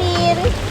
ดี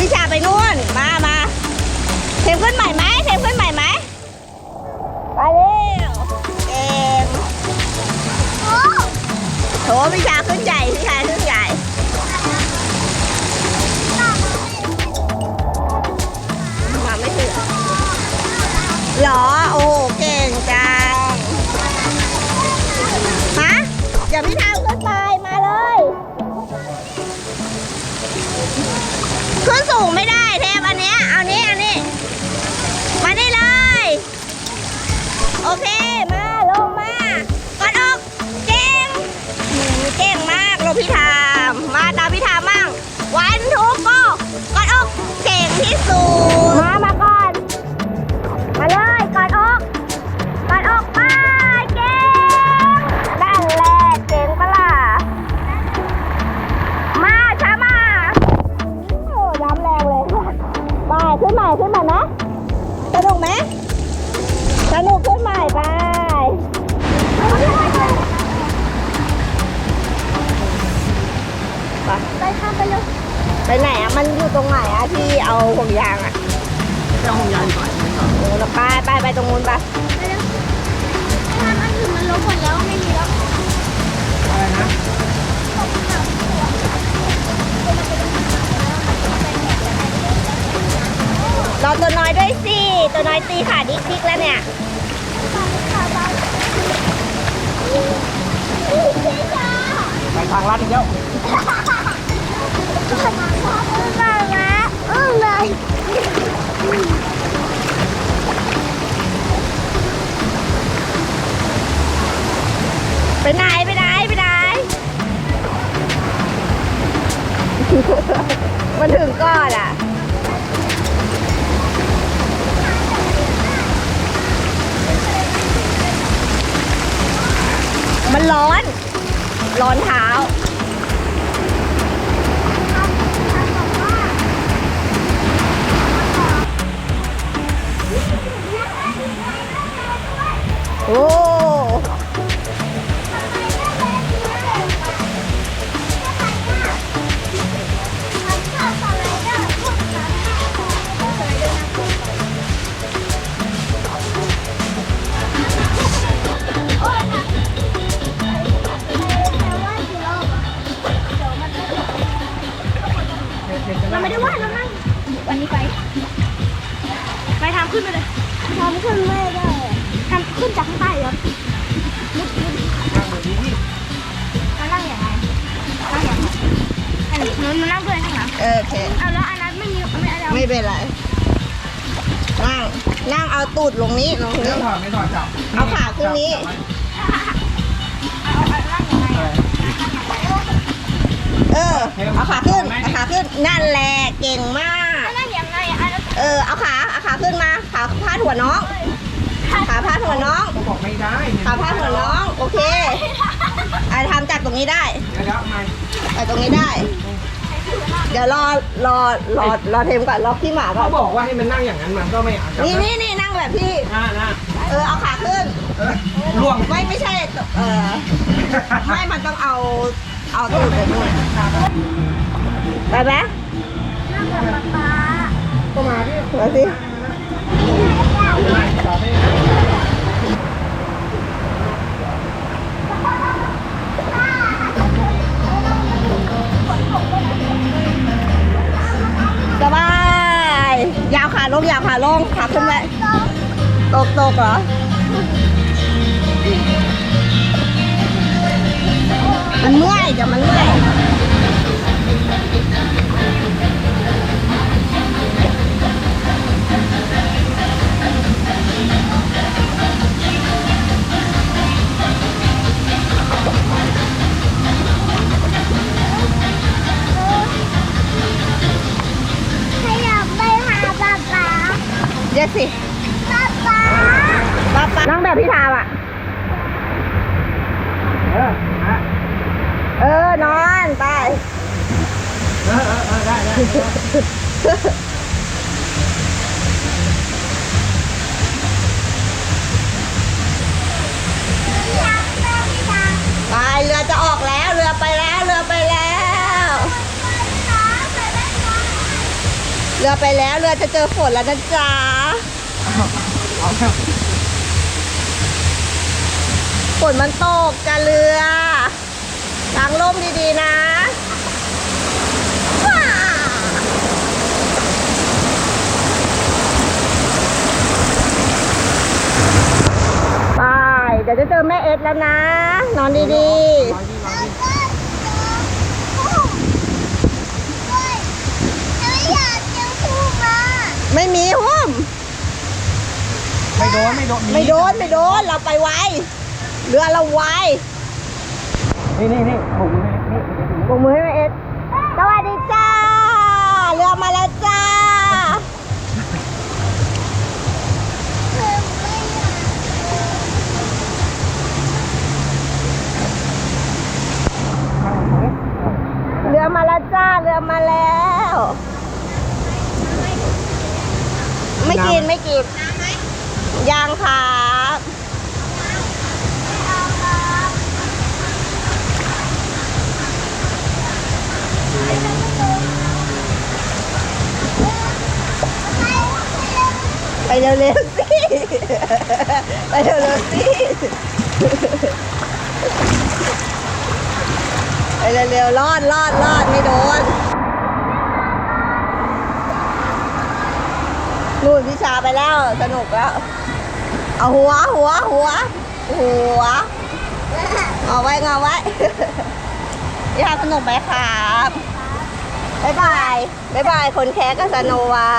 พี่ชา ไปไหนอะ มันอยู่ตรงไหนอะที่เอาห่วงยางอะเจ้าห้องยานก่อนโอ้แล้วไปไปไปตรงนู้นไปอะไรนะรอตัวน้อยด้วยสิ ตัวน้อยตีขาดิกดิ๊กแล้วเนี่ยไปทางลัดอีกแล้ว ไปไหนไปไหนไปไหน มันถึงก่อนอะมันร้อน ร้อนเท้า โนี้มันนั่งด้วยข้างหลังเออโอเค เอาแล้วอันนั้นไม่มีไม่อะไรไม่เป็นไร นั่ง นั่งเอาตูดลงนี้ลงไม่นี้ถอดไม่ถอดจับเอาขาขึ้นนี้ เอาเอานั่งอย่างไรเออ เอาขาขึ้น เอาขาขึ้น นั่นแหละ เก่งมากนั่งอย่างไรอันนั้นเออ เอาขา เอาขาขึ้นมา ขาพาดหัวน้อง ขาพาดหัวน้อง ก็บอกไม่ได้ขาพาดหัวน้อง โอเคอะทำจากตรงนี้ได้ เดี๋ยวไม่แต่ตรงนี้ได้ เดี๋ยวรอรอรอรอเทมก่อนรอพี่หมาก่อเขานบอกว่าให้มันนั่งอย่างนั้นมันก็ไม่เอาจับนี่นี่นี่นั่งแบบพี่น่าน่าเเออเอาขาขึ้น ล่วงไม่ไม่ใช่เออไม่มันต้องเอาเอาตูดไปนู่นไปไหมป๊าก็มาดิมาสิส ตกเหรอมันเมื่อยเดี๋ยวมันเมื่อย กับพี่ทามอะ เออฮะเออ นอนไป เออเออเออได้ได้ไปเรือจะออกแล้วเรือไปแล้วเรือไปแล้ว เรือไปแล้วเรือจะเจอฝนแล้วนะจ๊ะ เอาแล้ว ฝนมันตกจะเรือล้างร่มดีๆนะว้าไปเดี๋ยวจะเจอแม่เอ็ดแล้วนะ นอนดีรอดิรอดิๆไม่มีหุ้มไม่โดน ไม่โดน ไม่โดน ไม่โดน เราไปไว เรือเราไวนี่นี่นี่ผมนี่นี่ปรบมือให้แม่เอ็ดสวัสดีจ้า เรือมาแล้วจ้า เรือมาแล้วจ้า เรือมาแล้ว ไม่กินไม่กินยังครั ไปเร็วๆสิ ไปเร็วๆสิ ไปเร็วๆรอดรอดรอดไม่โดนนู่นพิชาไปแล้ว สนุกแล้ว เอาหัวหัวหัว หัว เอาไว้เอาไว้ย่าสนุกไหมครับบ๊ายบายบ๊ายบาย คนแค่ก็สนุกไว้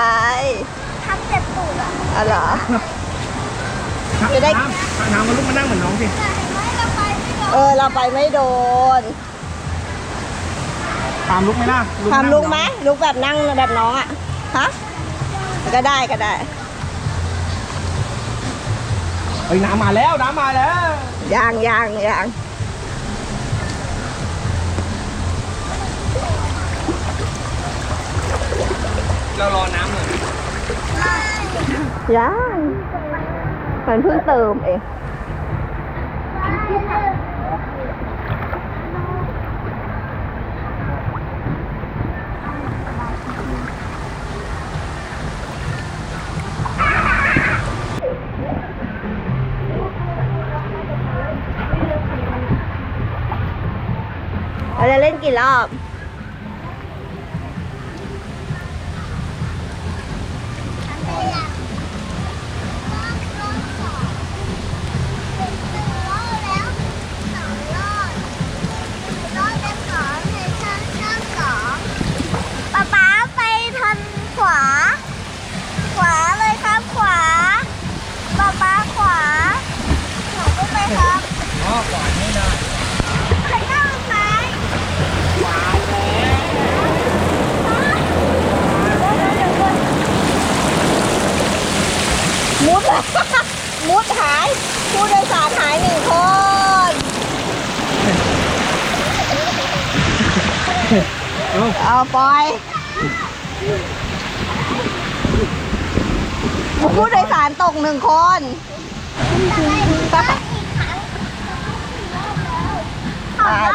ทำเจ็บตูดอะ อ๋อเหรอ จะได้ น้ำน้ำมันลุกมานั่งเหมือนน้องสิเห็นไหมเราไปไม่โดนเออ เราไปไม่โดนตามลุกไหมล่ะความลุกไหมลุกแบบนั่งแบบน้องอะ ฮะ ก็ได้ก็ได้ เฮ้ยน้ำมาแล้วน้ำมาแล้วยางยางยางเรารอน้ำหน่อย ยางมันเพิ่งเติมเองเราจะเล่นกี่รอบ เอ้าเอาปล่อยผู้โดยสารตกหนึ่งคน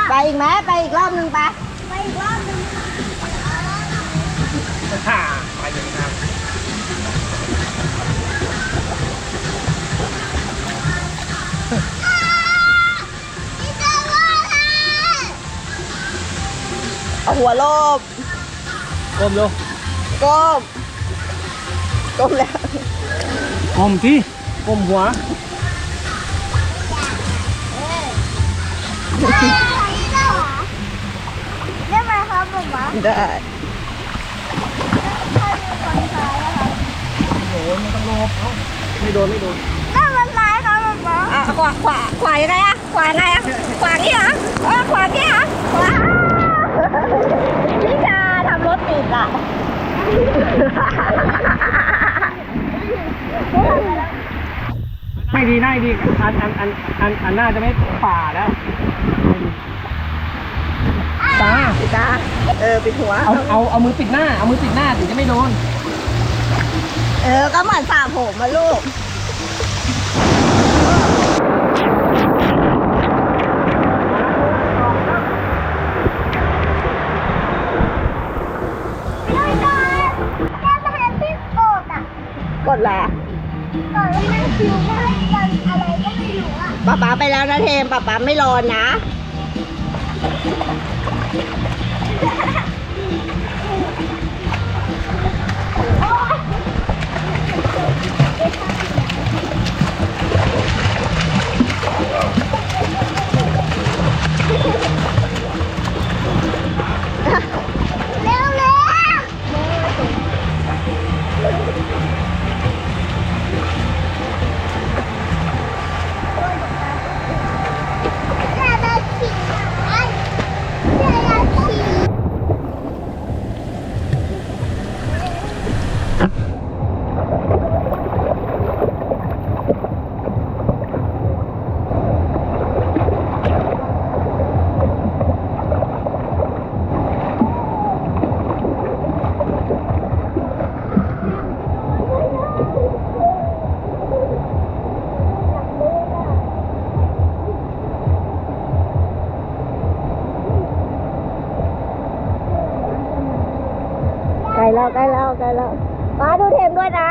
ไปอีกไหมไปอีกรอบนึงไปไปอีกรอบหนึงฮ่าไปอย่างนั้นพี่เจะว่าอะไรเอาหัวโลบ ก้มดูก้มก้มแล้วก้มที่ก้มหัวได้ไหมครับหมอหมาได้ถ้ามีคนซ้ายอะครับโอ้ยไม่ต้องโลภเอ้าไม่โดนไม่โดนถ้ามันซ้ายครับหมอหมาอะขวาขวาขวายังไงอะขวายังไงอะขวานี่เหรอเออขวานี่เหรอขวาพี่ชาทำรถ ติดอะไม่ดีน่าดีอันอันอันอันอันหน้าจะไม่ป่าแล้วตาปิดตาเออปิดหัว เอาเอาเอามือปิดหน้า เอามือปิดหน้าถึงจะไม่โดน เออ ก็เหมือนสระผมมาลูก ป๊าป๊าไปแล้วนะเทมป๊าป๊าไม่รอนะ แล้วใกล้แล้วใกล้แล้วป้าดูเทมด้วยนะ